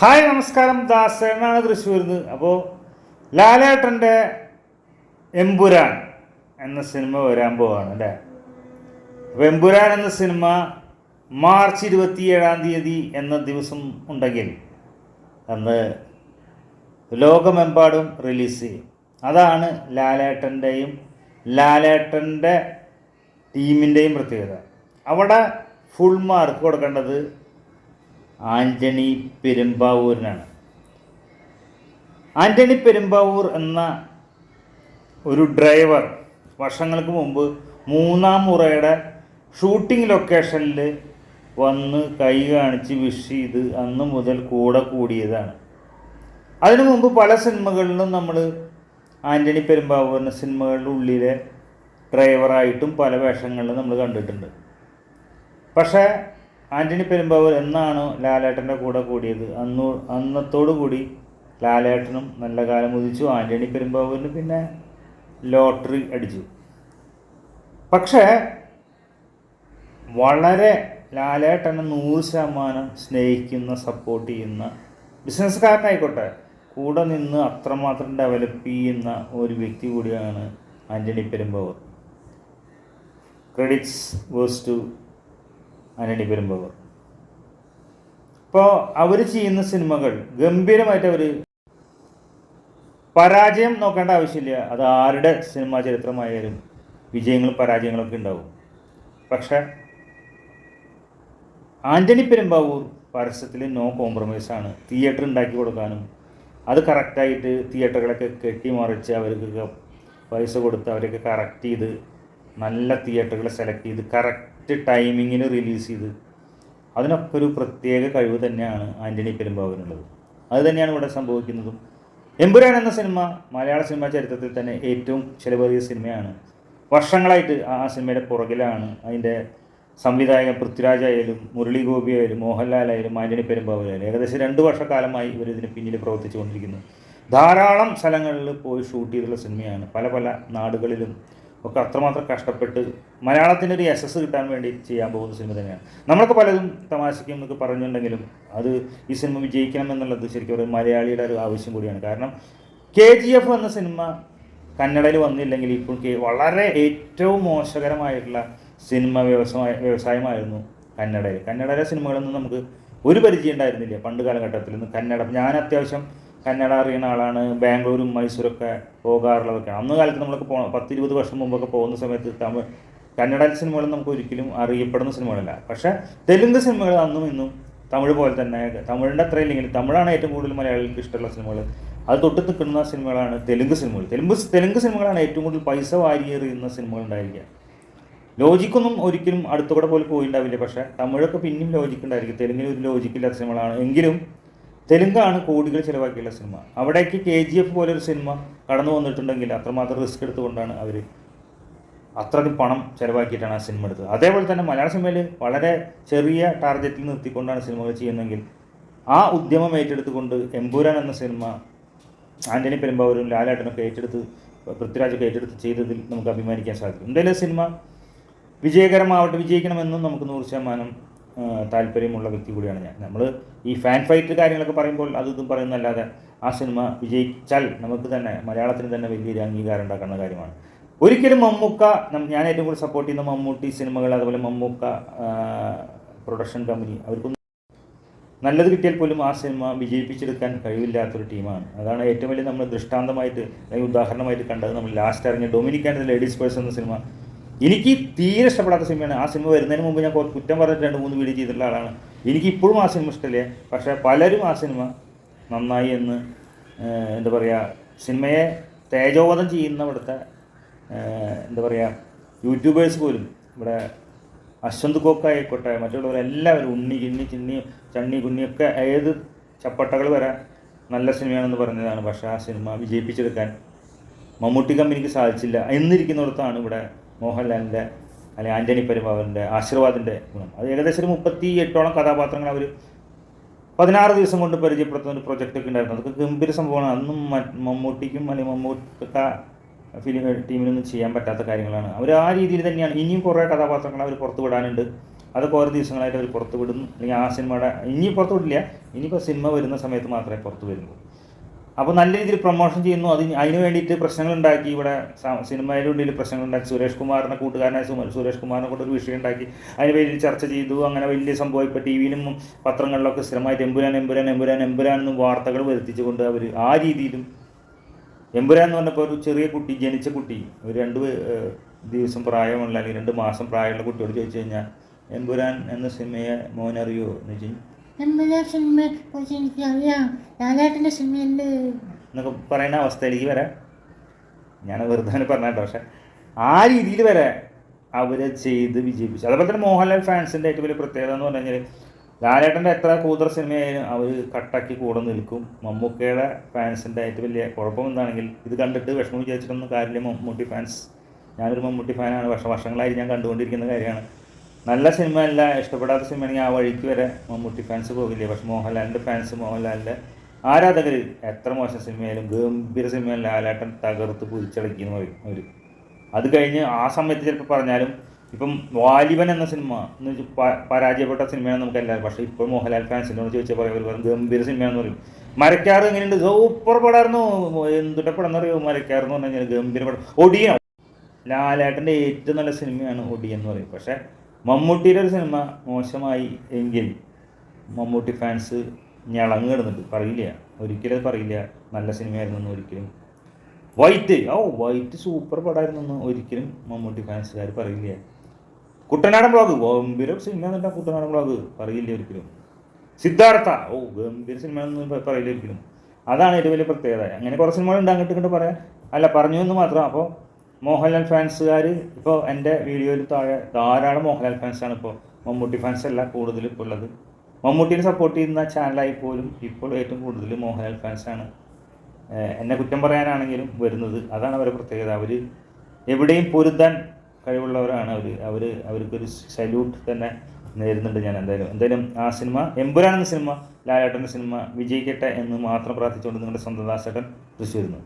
Hi നമസ്കാരം. ദാസനാണ് തൃശ്ശൂരിൽ നിന്ന് അപ്പോൾ ലാലേട്ടന്റെ എമ്പുരാൻ എന്ന സിനിമ വരാൻ പോവാണ് അല്ലേ? അപ്പോൾ എമ്പുരാൻ എന്ന സിനിമ മാർച്ച് ഇരുപത്തിയേഴാം തീയതി എന്ന ദിവസം ഉണ്ടെങ്കിൽ അന്ന് ലോകമെമ്പാടും റിലീസ് ചെയ്യും. അതാണ് ലാലേട്ടന്റെയും ലാലേട്ടന്റെ ടീമിന്റെയും പ്രത്യേകത. അവിടെ ഫുൾ മാർക്ക് കൊടുക്കേണ്ടത് ആന്റണി പെരുമ്പാവൂരിനാണ്. ആന്റണി പെരുമ്പാവൂർ എന്ന ഒരു ഡ്രൈവർ വർഷങ്ങൾക്ക് മുമ്പ് മൂന്നാം മുറയുടെ ഷൂട്ടിംഗ് ലൊക്കേഷനിൽ വന്ന് കൈ കാണിച്ച് വിഷ് ചെയ്ത് അന്ന് മുതൽ കൂടെ കൂടിയതാണ്. അതിനു മുമ്പ് പല സിനിമകളിലും നമ്മൾ ആന്റണി പെരുമ്പാവൂരിന്റെ സിനിമകളുടെ ഉള്ളിലെ ഡ്രൈവറായിട്ടും പല വേഷങ്ങളിലും നമ്മൾ കണ്ടിട്ടുണ്ട്. പക്ഷേ ആന്റണി പെരുമ്പാവൂർ എന്നാണോ ലാലേട്ടന്റെ കൂടെ കൂടിയത്? അന്നോ അന്നത്തോടു കൂടി ലാലേട്ടനും നല്ല കാലം ഉദിച്ചു. ആന്റണി പെരുമ്പാവൂരിന് പിന്നെ ലോട്ടറി അടിച്ചു. പക്ഷേ വളരെ ലാലേട്ടനെ നൂറ് ശതമാനം സ്നേഹിക്കുന്ന സപ്പോർട്ട് ചെയ്യുന്ന ബിസിനസ്സുകാരനായിക്കോട്ടെ കൂടെ നിന്ന് അത്രമാത്രം ഡെവലപ്പ് ചെയ്യുന്ന ഒരു വ്യക്തി കൂടിയാണ് Antony Perumbavoor. Credits goes to Antony Perumbavoor ഇപ്പോൾ അവർ ചെയ്യുന്ന സിനിമകൾ ഗംഭീരമായിട്ട് അവർ പരാജയം നോക്കേണ്ട ആവശ്യമില്ല. അത് ആരുടെ സിനിമാ ചരിത്രമായാലും വിജയങ്ങളും പരാജയങ്ങളൊക്കെ ഉണ്ടാവും. പക്ഷേ ആന്റണി പെരുമ്പാവൂർ പരസ്യത്തിൽ നോ കോംപ്രമൈസ് ആണ്. തിയേറ്റർ ഉണ്ടാക്കി കൊടുക്കാനും അത് കറക്റ്റായിട്ട് തിയേറ്ററുകളൊക്കെ കെട്ടിമറിച്ച് അവർക്കൊക്കെ പൈസ കൊടുത്ത് അവരൊക്കെ കറക്റ്റ് ചെയ്ത് നല്ല തിയേറ്ററുകൾ സെലക്ട് ചെയ്ത് കറക്റ്റ് ടൈമിങ്ങിന് റിലീസ് ചെയ്ത് അതിനൊക്കെ ഒരു പ്രത്യേക കഴിവ് തന്നെയാണ് ആന്റണി പെരുമ്പാവൂരിനുള്ളത്. അത് തന്നെയാണ് ഇവിടെ സംഭവിക്കുന്നതും. എമ്പുരാൻ എന്ന സിനിമ മലയാള സിനിമാ ചരിത്രത്തിൽ തന്നെ ഏറ്റവും ചിലവേറിയ സിനിമയാണ്. വർഷങ്ങളായിട്ട് ആ സിനിമയുടെ പുറകിലാണ് അതിന്റെ സംവിധായകൻ പൃഥ്വിരാജ് ആയാലും മുരളി ഗോപി ആയാലും മോഹൻലാൽ ആയാലും ആന്റണി പെരുമ്പാവൂരായാലും ഏകദേശം രണ്ട് വർഷക്കാലമായി ഇവർ ഇതിന് പിന്നിൽ പ്രവർത്തിച്ചുകൊണ്ടിരിക്കുന്നു. ധാരാളം സ്ഥലങ്ങളിൽ പോയി ഷൂട്ട് ചെയ്തിട്ടുള്ള സിനിമയാണ്. പല പല നാടുകളിലും ഒക്കെ അത്രമാത്രം കഷ്ടപ്പെട്ട് മലയാളത്തിന്റെ ഒരു യശസ് കിട്ടാൻ വേണ്ടി ചെയ്യാൻ പോകുന്ന സിനിമ തന്നെയാണ്. നമ്മളൊക്കെ പലതും തമാശയ്ക്കും എന്നൊക്കെ പറഞ്ഞിട്ടുണ്ടെങ്കിലും അത് ഈ സിനിമ വിജയിക്കണം എന്നുള്ളത് ശരിക്കും ഒരു മലയാളിയുടെ ഒരു ആവശ്യം കൂടിയാണ്. കാരണം കെ ജി എഫ് എന്ന സിനിമ കന്നഡയിൽ വന്നില്ലെങ്കിൽ ഇപ്പോൾ വളരെ ഏറ്റവും മോശകരമായിട്ടുള്ള സിനിമ വ്യവസായ വ്യവസായമായിരുന്നു കന്നഡയിൽ. കന്നഡയിലെ സിനിമകളൊന്നും നമുക്ക് ഒരു പരിചയം ഉണ്ടായിരുന്നില്ല പണ്ട് കാലഘട്ടത്തിൽ നിന്ന് കന്നഡ ഞാൻ അത്യാവശ്യം കന്നഡ അറിയുന്ന ആളാണ്. ബാംഗ്ലൂരും മൈസൂരൊക്കെ പോകാറുള്ളതൊക്കെ. അന്ന് കാലത്ത് നമ്മളൊക്കെ പോ പത്തിരുപത് വർഷം മുമ്പൊക്കെ പോകുന്ന സമയത്ത് തമിഴ് കന്നഡ സിനിമകൾ നമുക്ക് ഒരിക്കലും അറിയപ്പെടുന്ന സിനിമകളല്ല. പക്ഷേ തെലുങ്ക് സിനിമകൾ അന്നും ഇന്നും തമിഴ് പോലെ തന്നെ തമിഴിന്റെ അത്ര ഇല്ലെങ്കിലും തമിഴാണ് ഏറ്റവും കൂടുതൽ മലയാളികൾക്ക് ഇഷ്ടമുള്ള സിനിമകൾ. അത് തൊട്ട് നിൽക്കുന്ന സിനിമകളാണ് തെലുങ്ക് സിനിമകൾ. തെലുങ്ക് തെലുങ്ക് സിനിമകളാണ് ഏറ്റവും കൂടുതൽ പൈസ വാരിയെറിയുന്ന സിനിമകൾ ഉണ്ടായിരിക്കുക. ലോജിക്കൊന്നും ഒരിക്കലും അടുത്തുകൂടെ പോലെ പോയിണ്ടാവില്ല. പക്ഷേ തമിഴൊക്കെ പിന്നെയും ലോജിക്ക് ഉണ്ടായിരിക്കും. തെലുങ്കിൽ ഒരു ലോജിക്കില്ലാത്ത സിനിമകളാണ്. എങ്കിലും തെലുങ്കാണ് കോടികൾ ചിലവാക്കിയുള്ള സിനിമ. അവിടേക്ക് കെ ജി എഫ് പോലൊരു സിനിമ കടന്നു വന്നിട്ടുണ്ടെങ്കിൽ അത്രമാത്രം റിസ്ക് എടുത്തുകൊണ്ടാണ് അവർ അത്രയധികം പണം ചിലവാക്കിയിട്ടാണ് ആ സിനിമ എടുത്തത്. അതേപോലെ തന്നെ മലയാള സിനിമയിൽ വളരെ ചെറിയ ടാർഗറ്റിൽ നിർത്തിക്കൊണ്ടാണ് സിനിമകൾ ചെയ്യുന്നതെങ്കിൽ ആ ഉദ്യമം ഏറ്റെടുത്തുകൊണ്ട് എമ്പൂരാൻ എന്ന സിനിമ ആന്റണി പെരുമ്പാവൂരും ലാലേട്ടനൊക്കെ ഏറ്റെടുത്ത് പൃഥ്വിരാജൊക്കെ ഏറ്റെടുത്ത് ചെയ്തതിൽ നമുക്ക് അഭിമാനിക്കാൻ സാധിക്കും. എന്തായാലും സിനിമ വിജയകരമാവട്ടെ വിജയിക്കണമെന്നും നമുക്ക് നൂറ് ശതമാനം താല്പര്യമുള്ള വ്യക്തി കൂടിയാണ് ഞാൻ. നമ്മൾ ഈ ഫാൻ ഫൈറ്റ് കാര്യങ്ങളൊക്കെ പറയുമ്പോൾ അത് ഇതും പറയുന്നതല്ലാതെ ആ സിനിമ വിജയിച്ചാൽ നമുക്ക് തന്നെ മലയാളത്തിന് തന്നെ വലിയൊരു അംഗീകാരം ഉണ്ടാക്കുന്ന കാര്യമാണ്. ഒരിക്കലും മമ്മൂക്ക ഞാൻ ഏറ്റവും കൂടുതൽ സപ്പോർട്ട് ചെയ്യുന്ന മമ്മൂട്ടി സിനിമകൾ അതുപോലെ മമ്മൂക്ക പ്രൊഡക്ഷൻ കമ്പനി അവർക്കൊന്നും നല്ലത് കിട്ടിയാൽ പോലും ആ സിനിമ വിജയിപ്പിച്ചെടുക്കാൻ കഴിവില്ലാത്തൊരു ടീമാണ്. അതാണ് ഏറ്റവും വലിയ നമ്മൾ ദൃഷ്ടാന്തമായിട്ട് അല്ലെങ്കിൽ ഉദാഹരണമായിട്ട് കണ്ടത്. നമ്മൾ ലാസ്റ്റ് ഇറങ്ങിയ ഡൊമിനിക് ആൻഡ് ലേഡീസ് പേഴ്സ് എന്ന സിനിമ എനിക്ക് തീരെ ഇഷ്ടപ്പെടാത്ത സിനിമയാണ്. ആ സിനിമ വരുന്നതിന് മുമ്പ് ഞാൻ കുറ്റം പറഞ്ഞിട്ട് രണ്ട് മൂന്ന് വീഡിയോ ചെയ്തിട്ടുള്ള ആളാണ്. എനിക്ക് ഇപ്പോഴും ആ സിനിമ ഇഷ്ടമില്ല? പക്ഷേ പലരും ആ സിനിമ നന്നായി എന്ന് എന്താ പറയുക സിനിമയെ തേജോവധം ചെയ്യുന്ന ഇവിടുത്തെ എന്താ പറയുക യൂട്യൂബേഴ്സ് പോലും ഇവിടെ അശ്വന്ത് കോക്കായിക്കോട്ടെ മറ്റുള്ളവരെല്ലാവരും ഉണ്ണി കിണ്ണി ചിണ്ണി ചണ്ണി കുണ്ണിയൊക്കെ ഏത് ചപ്പട്ടകൾ വരെ നല്ല സിനിമയാണെന്ന് പറഞ്ഞതാണ്. പക്ഷേ ആ സിനിമ വിജയിപ്പിച്ചെടുക്കാൻ മമ്മൂട്ടി കമ്പനിക്ക് സാധിച്ചില്ല. എന്നിരിക്കുന്നിടത്താണ് ഇവിടെ മോഹൻലാലിന്റെ അല്ലെങ്കിൽ ആന്റണി പെരുമാവന്റെ ആശീർവാദിന്റെ ഗുണം. അത് ഏകദേശം ഒരു മുപ്പത്തി എട്ടോളം കഥാപാത്രങ്ങൾ അവർ പതിനാറ് ദിവസം കൊണ്ട് പരിചയപ്പെടുത്തുന്ന ഒരു പ്രൊജക്റ്റ് ഒക്കെ ഉണ്ടായിരുന്നു. അതൊക്കെ ഗംഭീര സംഭവമാണ്. അന്നും മമ്മൂട്ടിക്കും അല്ലെങ്കിൽ മമ്മൂക്ക ഫിലിം ടീമിനൊന്നും ചെയ്യാൻ പറ്റാത്ത കാര്യങ്ങളാണ്. അവർ ആ രീതിയിൽ തന്നെയാണ്. ഇനിയും കുറേ കഥാപാത്രങ്ങൾ അവർ പുറത്തു വിടാനുണ്ട്. അതൊക്കെ ഓരോ ദിവസങ്ങളായിട്ട് അവർ പുറത്ത് വിടുന്നു. അല്ലെങ്കിൽ ആ സിനിമയുടെ ഇനി പുറത്ത് വിടില്ല. ഇനിയിപ്പോൾ സിനിമ വരുന്ന സമയത്ത് മാത്രമേ പുറത്തു വരുന്നു അപ്പോൾ നല്ല രീതിയിൽ പ്രൊമോഷൻ ചെയ്യുന്നു. അതിന് അതിന് വേണ്ടിയിട്ട് പ്രശ്നങ്ങൾ ഉണ്ടാക്കി. ഇവിടെ സിനിമയുടെ ഉള്ളിൽ പ്രശ്നങ്ങൾ ഉണ്ടാക്കി. സുരേഷ് കുമാറിനെ കൂട്ടുകാരനായ സുരേഷ് കുമാറിനെ കൊണ്ട് ഒരു വിഷയം ഉണ്ടാക്കി. അതിന് പേരിൽ ചർച്ച ചെയ്തു. അങ്ങനെ വലിയ സംഭവം. ഇപ്പോൾ ടി വിയിലും പത്രങ്ങളിലൊക്കെ സ്ഥിരമായിട്ട് എമ്പുരാൻ എമ്പുരാൻ എമ്പുരാൻ എമ്പുരാൻ എന്ന് വാർത്തകൾ വരുത്തിച്ചുകൊണ്ട് അവർ ആ രീതിയിലും എമ്പുരാൻ എന്ന് പറഞ്ഞപ്പോൾ ഒരു ചെറിയ കുട്ടി ജനിച്ച കുട്ടി ഒരു രണ്ട് ദിവസം പ്രായമുള്ള അല്ലെങ്കിൽ രണ്ട് മാസം പ്രായമുള്ള കുട്ടിയോട് ചോദിച്ചു കഴിഞ്ഞാൽ എമ്പുരാൻ എന്ന സിനിമയെ മോനറിയോ എന്ന് വെച്ച് കഴിഞ്ഞാൽ എമ്പുരാൻ സിനിമയെ എനിക്കറിയാം. ലാലേട്ടന്റെ സിനിമയല്ലേ എന്നൊക്കെ പറയുന്ന അവസ്ഥയിലേക്ക് വരാം. ഞാൻ വെറുതെ പറഞ്ഞിട്ടോ പക്ഷെ ആ രീതിയിൽ വരെ അവരെ ചെയ്ത് വിജയിപ്പിച്ചു. അതുപോലെ തന്നെ മോഹൻലാൽ ഫാൻസിന്റെ ഏറ്റവും വലിയ പ്രത്യേകത എന്ന് പറഞ്ഞു കഴിഞ്ഞാൽ ലാലേട്ടന്റെ എത്ര കൂതർ സിനിമയായാലും അവർ കട്ടാക്കി കൂടെ നിൽക്കും. മമ്മൂക്കയുടെ ഫാൻസിന്റെ ഏറ്റവും വലിയ കുഴപ്പം എന്താണെങ്കിൽ ഇത് കണ്ടിട്ട് വിഷമം വിചാരിച്ചിട്ടൊന്നും കാര്യമില്ല മമ്മൂട്ടി ഫാൻസ്. ഞാനൊരു മമ്മൂട്ടി ഫാനാണ്. വർഷ വർഷങ്ങളായി ഞാൻ കണ്ടുകൊണ്ടിരിക്കുന്ന കാര്യമാണ്. നല്ല സിനിമ അല്ല ഇഷ്ടപ്പെടാത്ത സിനിമയാണെങ്കിൽ ആ വഴിക്ക് വരെ മമ്മൂട്ടി ഫാൻസ് പോകില്ല? പക്ഷെ മോഹൻലാലിന്റെ ഫാൻസ് മോഹൻലാലിന്റെ ആരാധകർ എത്ര മോശം സിനിമയായാലും ഗംഭീര സിനിമയായാലും ലാലാട്ടൻ തകർത്ത് പുതിച്ചടക്കിയെന്ന് പറയും അവർ അത് കഴിഞ്ഞ് ആ സമയത്ത് ചിലപ്പോൾ പറഞ്ഞാലും ഇപ്പം വാലിബൻ എന്ന സിനിമ എന്ന് വെച്ചാൽ പരാജയപ്പെട്ട സിനിമയാണ് നമുക്ക് എല്ലാവരും പക്ഷേ ഇപ്പോൾ മോഹൻലാൽ ഫാൻസിനോട് ചോദിച്ചാൽ പറയും പറയും ഗംഭീര സിനിമയാണെന്ന് പറയും. മരക്കാറ് എങ്ങനെയുണ്ട്? സൂപ്പർ പടമായിരുന്നു. എന്തുട്ട പടം എന്നറിയോ മരക്കാർ എന്ന് പറഞ്ഞു കഴിഞ്ഞാൽ ഗംഭീര പടം. ഒടിയ ലാലേട്ടന്റെ ഏറ്റവും നല്ല സിനിമയാണ് ഒടിയൻ എന്ന് പറയും. പക്ഷേ മമ്മൂട്ടിയുടെ ഒരു സിനിമ മോശമായി എങ്കിൽ മമ്മൂട്ടി ഫാൻസ് ഞളങ്ങ് കിടന്നിട്ട് പറയില്ല. ഒരിക്കലും പറയില്ല. നല്ല സിനിമയായിരുന്നു ഒരിക്കലും. വൈറ്റ്. ഓ വൈറ്റ് സൂപ്പർ പടമായിരുന്നു ഒരിക്കലും മമ്മൂട്ടി ഫാൻസുകാർ പറയില്ല. കുട്ടനാടൻ ബ്ലോഗ് ഗംഭീര സിനിമ എന്നിട്ടാ കുട്ടനാടൻ ബ്ലോഗ് പറയില്ല ഒരിക്കലും. സിദ്ധാർത്ഥ. ഓ ഗംഭീര സിനിമ എന്ന് പറയില്ല ഒരിക്കലും. അതാണ് ഏറ്റവും വലിയ പ്രത്യേകത. അങ്ങനെ കുറേ സിനിമകളുണ്ട് അങ്ങോട്ട് ഇങ്ങോട്ട് പറയാൻ അല്ല പറഞ്ഞു എന്ന് മാത്രം. അപ്പോൾ മോഹൻലാൽ ഫാൻസുകാർ ഇപ്പോൾ എന്റെ വീഡിയോയിൽ താഴെ ധാരാളം മോഹൻലാൽ ഫാൻസാണ് ഇപ്പോൾ മമ്മൂട്ടി ഫാൻസ് അല്ല കൂടുതൽ ഇപ്പോൾ ഉള്ളത് മമ്മൂട്ടിനെ സപ്പോർട്ട് ചെയ്യുന്ന ചാനലായി പോലും ഇപ്പോൾ ഏറ്റവും കൂടുതൽ മോഹൻലാൽ ഫാൻസാണ്. എന്നെ കുറ്റം പറയാനാണെങ്കിലും വരുന്നത്. അതാണ് അവരുടെ പ്രത്യേകത. അവർ എവിടെയും പൊരുത്താൻ കഴിവുള്ളവരാണ് അവർ അവർ അവർക്കൊരു സല്യൂട്ട് തന്നെ നേരുന്നുണ്ട് ഞാൻ എന്തായാലും. എന്തായാലും ആ സിനിമ എമ്പുരാൻ എന്ന സിനിമ ലാലേട്ടന്റെ സിനിമ വിജയിക്കട്ടെ എന്ന് മാത്രം പ്രാർത്ഥിച്ചുകൊണ്ട് നിങ്ങളുടെ സ്വന്തം ദാസേട്ടൻ തൃശ്ശൂരിൽ നിന്ന്.